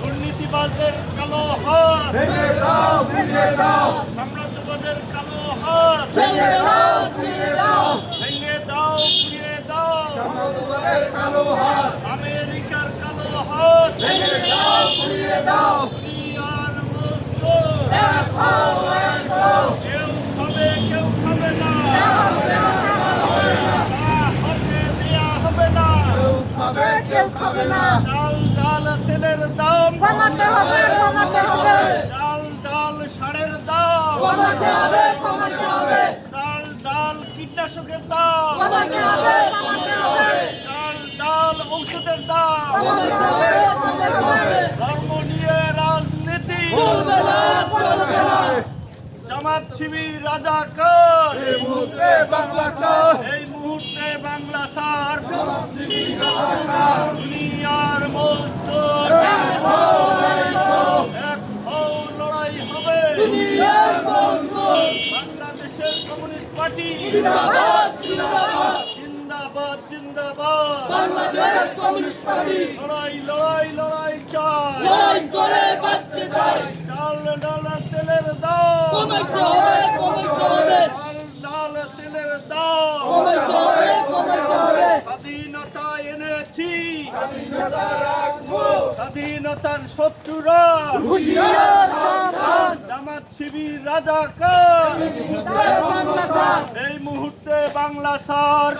দুর্নীতিবাজদের কালো হাত। সাম্রাজ্যবাদের কালো হাত। খাবে না। চাল ডাল তেলের দাম কমাতে হবে কমাতে হবে। চাল ডাল সারের দাম কমাতে হবে কমাতে হবে। চাল ডাল কীটনাশকের দাম কমাতে হবে কমাতে হবে। চাল ডাল ঔষধের দাম কমাতে হবে কমাতে হবে। ধর্ম নিয়ে রাজনীতি চলবে না চলবে না। জামাত শিবির রাজাকার বাংলা বাংলাদেশের কমিউনিস্ট পার্টি। জিন্দাবাদ জিন্দাবাদ। জিন্দাবাদ জিন্দাবাদ। Bangladesh communist party. লড়াই লড়াই লড়াই চাই। লড়াই করে বাঁচতে চাই। চাল ডাল তেলের দাম। হবে কমাতে হবে। চাল ডাল তেলের দাম। কমাতে হবে কমাতে হবে। স্বাধীনতা এনেছি। স্বাধীনতা রাখব। স্বাধীনতার শত্রুরা। হুশিয়ার জামাত শিবির রাজাকার এই মুহূর্তে বাংলা সার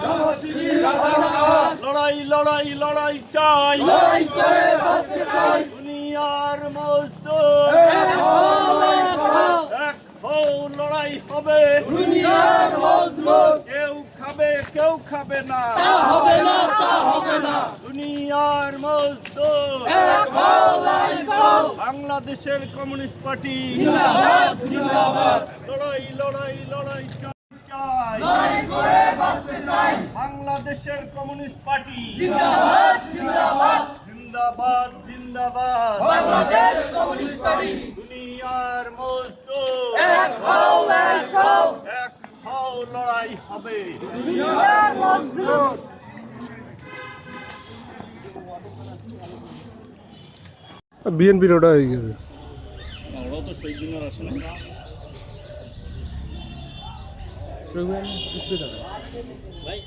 লড়াই লড়াই লড়াই চাই। দুনিয়ার মজদুর। এক লড়াই হবে। দুনিয়ার মজলুম কেউ খাবে কেউ খাবে না তা হবে না তা হবে না। দুনিয়ার মজদুর। বাংলাদেশের কমিউনিস্ট পার্টি। লড়াই লড়াই লড়াই বাংলাদেশের কমিউনিস্ট পার্টি। জিন্দাবাদ জিন্দাবাদ। জিন্দাবাদ জিন্দাবাদ। Bangladesh communist party. দুনিয়ার মজদুর। এক হও এক হও। এক হও লড়াই হবে। দুনিয়ার মজদুর। বিএনপির ওটা হয়ে গেছে। ভাই।